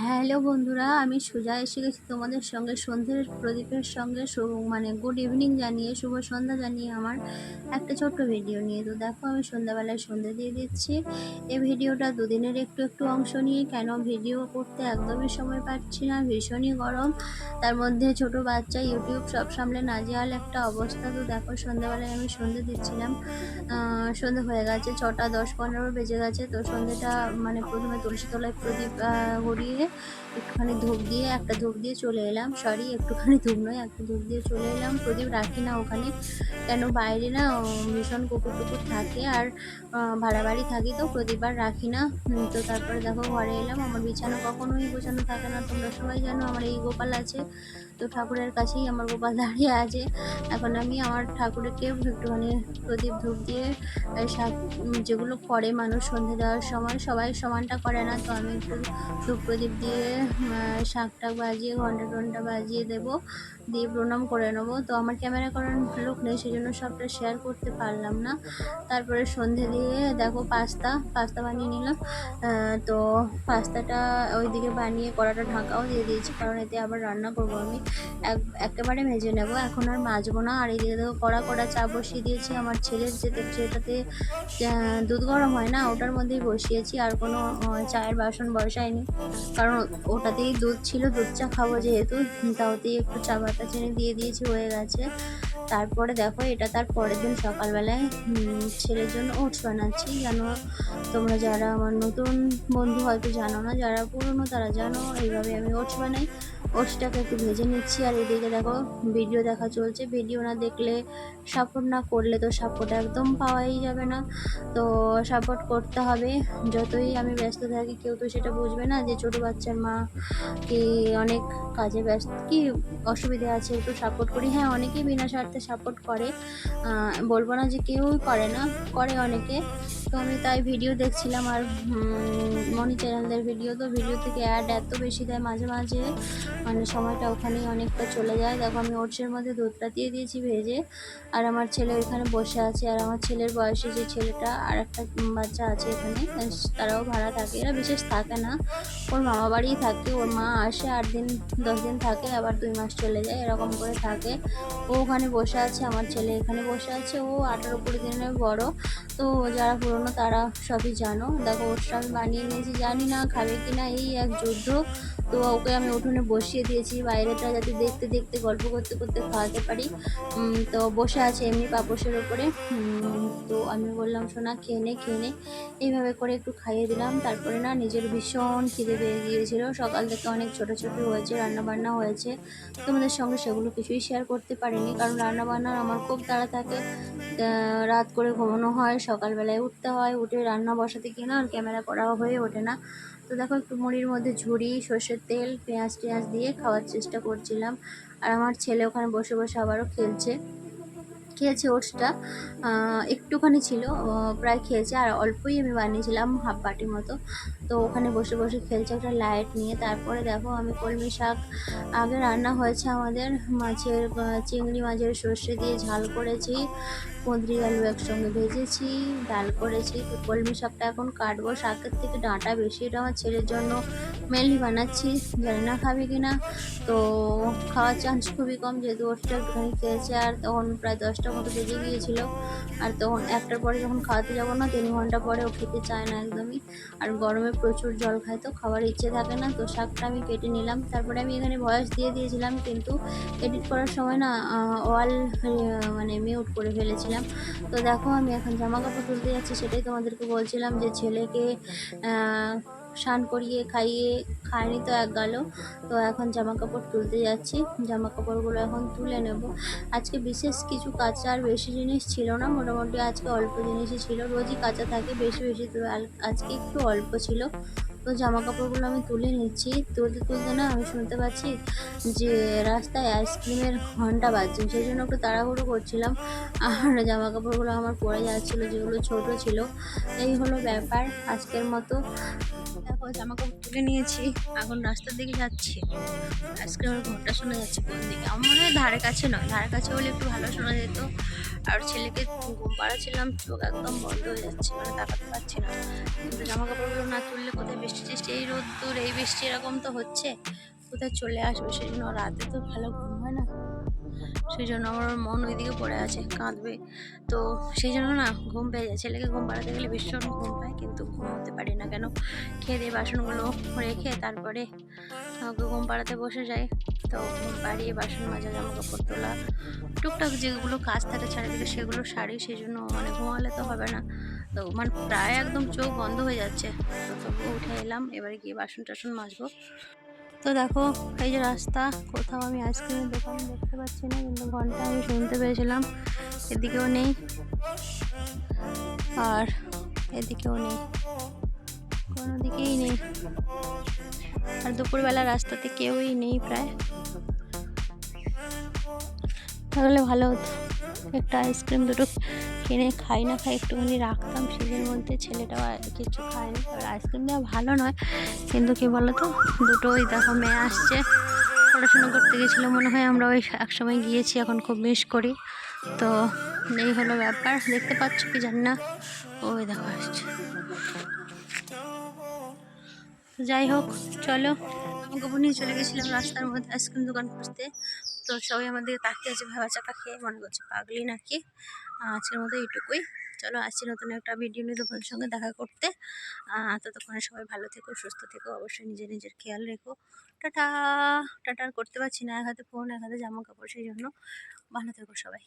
Hello বন্ধুরা আমি সুজা এসে গেছি তোমাদের সঙ্গে সন্ধ্যের প্রদীপের সঙ্গে। মানে গুড ইভিনিং জানিয়ে শুভ সন্ধ্যা জানিয়ে আমার একটা ছোট্ট ভিডিও নিয়ে। তো দেখো আমি সন্ধ্যাবেলায় সন্ধ্যা দিয়ে দিচ্ছি। এই ভিডিওটা দুদিনের একটু একটু অংশ নিয়ে কেন ভিডিও করতে একদমই সময় পাচ্ছি না ভীষণই গরম। তার মধ্যে ছোট বাচ্চা ইউটিউব সব সামলে নাজেহাল একটা অবস্থা। তো দেখো সন্ধ্যাবেলায় আমি সন্ধ্যে দিচ্ছিলাম। আহ, সন্ধ্যে হয়ে গেছে ছটা দশ পনেরো বেজে গেছে। তো সন্ধ্যেটা মানে প্রথমে তুলসী তলায় প্রদীপ আহ, গড়িয়ে একটুখানি ধূপ দিয়ে একটা ধূপ দিয়ে চলে এলাম। সরি একটুখানি ধূপ নয়, একটা ধূপ দিয়ে চলে এলাম। প্রদীপ রাখি না ওখানে। কেন বাইরে না ভীষণ কুকুর টুকুর থাকে আর ভাড়া বাড়ি থাকি তো প্রদীপ আর রাখি না। তো তারপরে দেখো ঘরে এলাম। আমার বিছানা কখনোই গোছানো থাকে না। তোমরা সবাই জানো আমার এই গোপাল আছে। তো ঠাকুরের কাছেই আমার গোপাল দাঁড়িয়ে আছে। এখন আমি আমার ঠাকুরকে একটুখানি প্রদীপ ধূপ দিয়ে শাক যেগুলো করে মানুষ সন্ধে দেওয়ার সময় সবাই সমানটা করে না তো আমি একটু ধূপ প্রদীপ দিয়ে আহ, শাকটা বাজিয়ে ঘণ্টা টন্টা বাজিয়ে দেবো দিয়ে প্রণাম করে নেব। তো আমার ক্যামেরা করার লোক নেই সেই জন্য সবটা শেয়ার করতে পারলাম না। তারপরে সন্ধে দিয়ে দেখো পাস্তা পাস্তা বানিয়ে নিলাম। তো পাস্তাটা ওইদিকে বানিয়ে কড়াটা ঢাকাও দিয়ে দিয়েছি কারণ এতে আবার রান্না করব আমি। একেবারে ভেজে নেব। এখন আর মাজবো না। আর এইদিকে দেখো কড়া কড়া চা বসিয়ে দিয়েছি আমার ছেলের যেতে যেটাতে দুধ গরম হয় না, ওটার মধ্যেই বসিয়েছি। আর কোনো চায়ের বাসন বসাইনি। কারণ ওটাতেই দুধ ছিল, দুধ চা খাব যেহেতু। তাওতেই একটু চা পাতা চিনি দিয়ে দিয়েছি, হয়ে গেছে। তারপরে দেখো, এটা তার পরের দিন সকালবেলায় ছেলের জন্য ওটস বানাচ্ছি। যেন তোমরা যারা আমার নতুন বন্ধু হয়তো জানো না, যারা পুরনো তারা জানো, এইভাবে আমি ওটস বানাই। ওটসটাকে একটু ভেজে নিচ্ছি। আর এদিকে দেখো ভিডিও দেখা চলছে। ভিডিও না দেখলে সাপোর্ট না করলে তো সাপোর্ট একদম পাওয়াই যাবে না। তো সাপোর্ট করতে হবে। যতই আমি ব্যস্ত থাকি, কেউ তো সেটা বুঝবে না যে ছোটো বাচ্চার মা কি অনেক কাজে ব্যস্ত, কি অসুবিধে আছে, একটু সাপোর্ট করি। হ্যাঁ অনেকেই বিনা স্বার্থে সাপোর্ট করে। বলব না যে কেউই করে না, করে অনেকে। তো আমি তাই ভিডিও দেখছিলাম। আর মনি চ্যানেলদের ভিডিও তো ভিডিও থেকে অ্যাড এত বেশি দেয় মাঝে মাঝে। মানে সময়টা ওখানেই অনেকটা চলে যায়। দেখো আমি ওটসের মধ্যে দুধটা দিয়ে দিয়েছি ভেজে। আর আমার ছেলে ওইখানে বসে আছে। আর আমার ছেলের বয়সে যে ছেলেটা আর একটা বাচ্চা আছে এখানে তারাও ভাড়া থাকে। এরা বিশেষ থাকে না। ওর মামা বাড়িই থাকে। ওর মা আসে আট দিন, দশ দিন থাকে, আবার দুই মাস চলে যায় এরকম করে থাকে। ও ওখানে বসে আছে, আমার ছেলে এখানে বসে আছে। ও আঠারো কুড়ি দিনের বড়। তো যারা পুরনো তারা সবই জানো। দেখো ওরটা আমি বানিয়ে নিয়েছি। জানি না খাবে কি না এই এক যুদ্ধ। তো ওকে আমি উঠোনে বসিয়ে দিয়েছি, বাইরেটা যাতে দেখতে দেখতে, গল্প করতে করতে খাওয়াতে পারি। তো বসে আছে এমনি পাপোশের ওপরে। তো আমি বললাম, সোনা, খেয়ে নে খেয়ে নে। এইভাবে করে একটু খাইয়ে দিলাম। তারপরে না, নিজের ভীষণ খিদে পেয়ে গিয়েছিল। সকাল থেকে অনেক ছোটো ছোটো হয়েছে, রান্নাবান্না হয়েছে। তোমাদের সঙ্গে সেগুলো কিছুই শেয়ার করতে পারিনি, কারণ রান্না বান্নার আমার খুব তাড়া থাকে। রাত করে ঘুমানো হয়, সকালবেলায় উঠতে হয়। উঠে রান্না বসাতে কিনা আর ক্যামেরা করাও হয়ে ওঠে না। তো দেখো একটু মুড়ির মধ্যে ঝুড়ি, সর্ষের তেল, পেঁয়াজ টেঁয়াজ দিয়ে খাওয়ার চেষ্টা করছিলাম। আর আমার ছেলে ওখানে বসে বসে আবারও খেলছে। খেয়েছে ওটসটা। একটুখানি ছিল প্রায় খেয়েছে। আর অল্পই আমি বানিয়েছিলাম হাফ বাটি মতো। তো ওখানে বসে বসে খেলছে একটা লাইট নিয়ে। তারপরে দেখো আমি কলমি শাক। আগে রান্না হয়েছে আমাদের মাছের চিংড়ি মাছের সর্ষে দিয়ে ঝাল করেছি। কুঁদরি আলু একসঙ্গে ভেজেছি, ডাল করেছি, কলমি শাকটা এখন কাটবো। শাকের থেকে ডাঁটা বেশি, এটা আমার ছেলের জন্য মেনলি বানাচ্ছি, জানি না খাবে কি না তো খাওয়ার চান্স খুবই কম, যেহেতু ওরটা একটুখানি খেয়েছে, আর তখন প্রায় দশটার মতো বেজে গিয়েছিল। আর তখন একটার পরে যখন খাওয়াতে যাব না, তিন ঘণ্টা পরে ও খেতে চায় না একদমই। আর গরমে প্রচুর জল খায়, তো খাওয়ার ইচ্ছে থাকে না। তো শাকটা আমি কেটে নিলাম। তারপরে আমি এখানে ভয়েস দিয়ে দিয়েছিলাম, কিন্তু এডিট করার সময় না ওয়াল মানে মিউট করে ফেলেছিলাম। তো দেখো, আমি এখন জামা কাপড় তুলতে যাচ্ছি, সেটাই তোমাদেরকে বলছিলাম যে ছেলেকে স্নান করিয়ে খাইয়ে খায়নি তো এক গেল। তো এখন জামা কাপড় তুলতে যাচ্ছি। জামা কাপড়গুলো এখন তুলে নেব। আজকে বিশেষ কিছু কাঁচা আর বেশি জিনিস ছিল না, মোটামুটি আজকে অল্প জিনিসই ছিল। রোজই কাঁচা থাকে, বেশি বেশি আজকে একটু অল্প ছিল। তো জামা কাপড়গুলো আমি তুলে নিচ্ছি। তুলতে তুলতে না আমি শুনতে পাচ্ছি যে রাস্তায় আইসক্রিমের ঘণ্টা বাজছে। সেই জন্য একটু তাড়াহুড়ো করছিলাম। আর জামা কাপড়গুলো আমার পরে যাচ্ছিল, যেগুলো ছোট ছিল। এই হলো ব্যাপার আজকের মতো। দেখো জামা কাপড় তুলে নিয়েছি। এখন রাস্তার দিকে যাচ্ছি। আইসক্রিমের ঘণ্টা শোনা যাচ্ছে কোন দিকে? আমার মনে হয় ধারে কাছে নয়। ধারে কাছে হলে একটু ভালো শোনা যেত। আর ছেলেকে ঘুম পাড়াচ্ছিলাম, চোখ একদম বন্ধ হয়ে যাচ্ছে। মানে তাকাতে পারছি না। কিন্তু জামা কাপড়গুলো না বৃষ্টি এরকম তো হচ্ছে, কোথায় চলে আসবে? সেই জন্য রাতে তো ভালো ঘুম হয় না। সেই জন্য আমার মন ওইদিকে পড়ে আছে, কাঁদবে। তো সেই জন্য না, ঘুম পেয়ে যায়। ছেলেকে ঘুম পাড়াতে গেলে ভীষণ ঘুম পায়, কিন্তু ঘুমোতে পারি না। কেন? খেয়ে দিয়ে বাসনগুলো রেখে তারপরে ওকে ঘুম পাড়াতে বসে যাই। তো পাড়িয়ে বাসন মাজা জামা কাপড় তোলা, টুকটাক যেগুলো কাজ থাকে চারিদিকে সেগুলো সারি সেই জন্য মানে ঘুমালে তো হবে না। তো মানে প্রায় একদম চোখ বন্ধ হয়ে যাচ্ছে। তো তবুও উঠে এলাম, এবারে গিয়ে বাসন টাসন মাজবো। তো দেখো, এই যে রাস্তা, কোথাও আমি আইসক্রিমের দোকান দেখতে পাচ্ছি না, কিন্তু ঘণ্টা আমি শুনতে পেয়েছিলাম। এদিকেও নেই। আর এদিকেও নেই। কোনো দিকেই নেই। আর দুপুরবেলা রাস্তাতে কেউই নেই প্রায়। তাহলে ভালো হতো। একটা আইসক্রিম দুটো কিনে খাই না খাই একটুখানি রাখতাম ফ্রিজের মধ্যে ছেলেটাও কিছু খায়নি। আর আইসক্রিম দেওয়া ভালো নয়, কিন্তু কি বলতো? দুটো ওই দেখো মেয়ে আসছে। পড়াশুনো করতে গেছিল মনে হয়, আমরা ওই একসময় গিয়েছি, এখন খুব মিস করি। তো এই হলো ব্যাপার, দেখতে পাচ্ছ কি জান না? ওই দেখো আসছে। যাই হোক, চলো। কাপড় নিয়ে চলে গেছিলাম রাস্তার মধ্যে আইসক্রিম দোকান খুঁজতে। তো সবাই আমাদের তাকিয়ে আছে, ভাবা চাপা খেয়ে মনে করছে পাগলি নাকি? আজকের মতো এইটুকুই। চলো আসছি নতুন একটা ভিডিও নিয়ে তোমাদের সঙ্গে দেখা করতে। ততক্ষণে সবাই ভালো থেকো, সুস্থ থেকো, অবশ্যই নিজের নিজের খেয়াল রেখো। টাটা! টাটা করতে পারছি না, এক হাতে ফোন এক হাতে জামা কাপড় সেই জন্য ভালো থেকো সবাই।